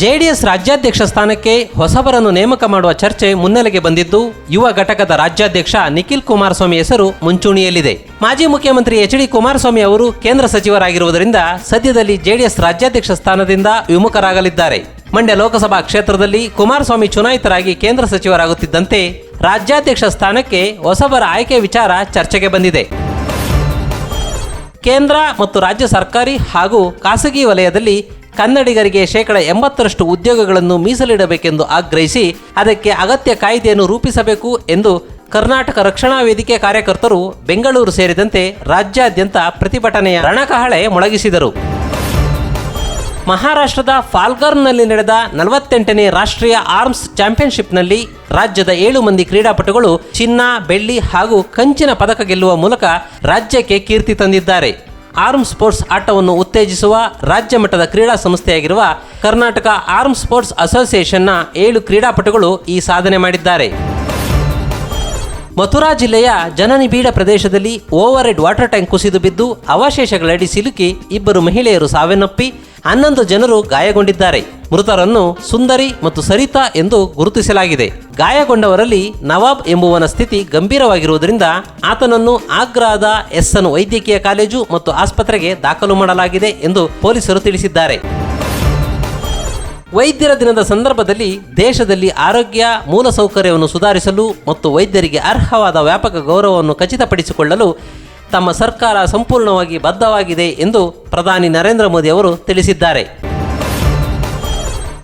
JDS ರಾಜ್ಯಾಧ್ಯಕ್ಷ ಸ್ಥಾನಕ್ಕೆ ಹೊಸಬರನ್ನು ನೇಮಕ ಮಾಡುವ ಚರ್ಚೆ ಮುನ್ನೆಲೆಗೆ ಬಂದಿದ್ದು, ಯುವ ಘಟಕದ ರಾಜ್ಯಾಧ್ಯಕ್ಷ ನಿಖಿಲ್ ಕುಮಾರಸ್ವಾಮಿ ಹೆಸರು ಮುಂಚೂಣಿಯಲ್ಲಿದೆ. ಮಾಜಿ ಮುಖ್ಯಮಂತ್ರಿ ಎಚ್ ಡಿ ಕುಮಾರಸ್ವಾಮಿ ಅವರು ಕೇಂದ್ರ ಸಚಿವರಾಗಿರುವುದರಿಂದ ಸದ್ಯದಲ್ಲಿ ಜೆಡಿಎಸ್ ರಾಜ್ಯಾಧ್ಯಕ್ಷ ಸ್ಥಾನದಿಂದ ವಿಮುಖರಾಗಲಿದ್ದಾರೆ. ಮಂಡ್ಯ ಲೋಕಸಭಾ ಕ್ಷೇತ್ರದಲ್ಲಿ ಕುಮಾರಸ್ವಾಮಿ ಚುನಾಯಿತರಾಗಿ ಕೇಂದ್ರ ಸಚಿವರಾಗುತ್ತಿದ್ದಂತೆ ರಾಜ್ಯಾಧ್ಯಕ್ಷ ಸ್ಥಾನಕ್ಕೆ ಹೊಸಬರ ಆಯ್ಕೆ ವಿಚಾರ ಚರ್ಚೆಗೆ ಬಂದಿದೆ. ಕೇಂದ್ರ ಮತ್ತು ರಾಜ್ಯ ಸರ್ಕಾರಿ ಹಾಗೂ ಖಾಸಗಿ ವಲಯದಲ್ಲಿ ಕನ್ನಡಿಗರಿಗೆ ಶೇಕಡ ಎಂಬತ್ತರಷ್ಟು ಉದ್ಯೋಗಗಳನ್ನು ಮೀಸಲಿಡಬೇಕೆಂದು ಆಗ್ರಹಿಸಿ ಅದಕ್ಕೆ ಅಗತ್ಯ ಕಾಯ್ದೆಯನ್ನು ರೂಪಿಸಬೇಕು ಎಂದು ಕರ್ನಾಟಕ ರಕ್ಷಣಾ ವೇದಿಕೆ ಕಾರ್ಯಕರ್ತರು ಬೆಂಗಳೂರು ಸೇರಿದಂತೆ ರಾಜ್ಯಾದ್ಯಂತ ಪ್ರತಿಭಟನೆಯ ರಣಕಹಳೆ ಮೊಳಗಿಸಿದರು. ಮಹಾರಾಷ್ಟ್ರದ ಫಾಲ್ಗರ್ನಲ್ಲಿ ನಡೆದ ನಲವತ್ತೆಂಟನೇ ರಾಷ್ಟ್ರೀಯ ಆರ್ಮ್ಸ್ ಚಾಂಪಿಯನ್ಶಿಪ್ನಲ್ಲಿ ರಾಜ್ಯದ ಏಳು ಮಂದಿ ಕ್ರೀಡಾಪಟುಗಳು ಚಿನ್ನ, ಬೆಳ್ಳಿ ಹಾಗೂ ಕಂಚಿನ ಪದಕ ಗೆಲ್ಲುವ ಮೂಲಕ ರಾಜ್ಯಕ್ಕೆ ಕೀರ್ತಿ ತಂದಿದ್ದಾರೆ. ಆರ್ಮ್ ಸ್ಪೋರ್ಟ್ಸ್ ಆಟವನ್ನು ಉತ್ತೇಜಿಸುವ ರಾಜ್ಯ ಮಟ್ಟದ ಕ್ರೀಡಾ ಸಂಸ್ಥೆಯಾಗಿರುವ ಕರ್ನಾಟಕ ಆರ್ಮ್ ಸ್ಪೋರ್ಟ್ಸ್ ಅಸೋಸಿಯೇಷನ್ನ ಏಳು ಕ್ರೀಡಾಪಟುಗಳು ಈ ಸಾಧನೆ ಮಾಡಿದ್ದಾರೆ. ಮಥುರಾ ಜಿಲ್ಲೆಯ ಜನನಿಬಿಡ ಪ್ರದೇಶದಲ್ಲಿ ಓವರ್ ಹೆಡ್ ವಾಟರ್ ಟ್ಯಾಂಕ್ ಕುಸಿದು ಬಿದ್ದು ಅವಶೇಷಗಳಡಿ ಸಿಲುಕಿ ಇಬ್ಬರು ಮಹಿಳೆಯರು ಸಾವನ್ನಪ್ಪಿ ಹನ್ನೊಂದು ಜನರು ಗಾಯಗೊಂಡಿದ್ದಾರೆ. ಮೃತರನ್ನು ಸುಂದರಿ ಮತ್ತು ಸರಿತಾ ಎಂದು ಗುರುತಿಸಲಾಗಿದೆ. ಗಾಯಗೊಂಡವರಲ್ಲಿ ನವಾಬ್ ಎಂಬುವನ ಸ್ಥಿತಿ ಗಂಭೀರವಾಗಿರುವುದರಿಂದ ಆತನನ್ನು ಆಗ್ರಾದ ಎಸ್ಎನ್ ವೈದ್ಯಕೀಯ ಕಾಲೇಜು ಮತ್ತು ಆಸ್ಪತ್ರೆಗೆ ದಾಖಲು ಮಾಡಲಾಗಿದೆ ಎಂದು ಪೊಲೀಸರು ತಿಳಿಸಿದ್ದಾರೆ. ವೈದ್ಯರ ದಿನದ ಸಂದರ್ಭದಲ್ಲಿ ದೇಶದಲ್ಲಿ ಆರೋಗ್ಯ, ಮೂಲಸೌಕರ್ಯವನ್ನು ಸುಧಾರಿಸಲು ಮತ್ತು ವೈದ್ಯರಿಗೆ ಅರ್ಹವಾದ ವ್ಯಾಪಕ ಗೌರವವನ್ನು ಖಚಿತಪಡಿಸಿಕೊಳ್ಳಲು ತಮ್ಮ ಸರ್ಕಾರ ಸಂಪೂರ್ಣವಾಗಿ ಬದ್ಧವಾಗಿದೆ ಎಂದು ಪ್ರಧಾನಿ ನರೇಂದ್ರ ಮೋದಿ ಅವರು ತಿಳಿಸಿದ್ದಾರೆ.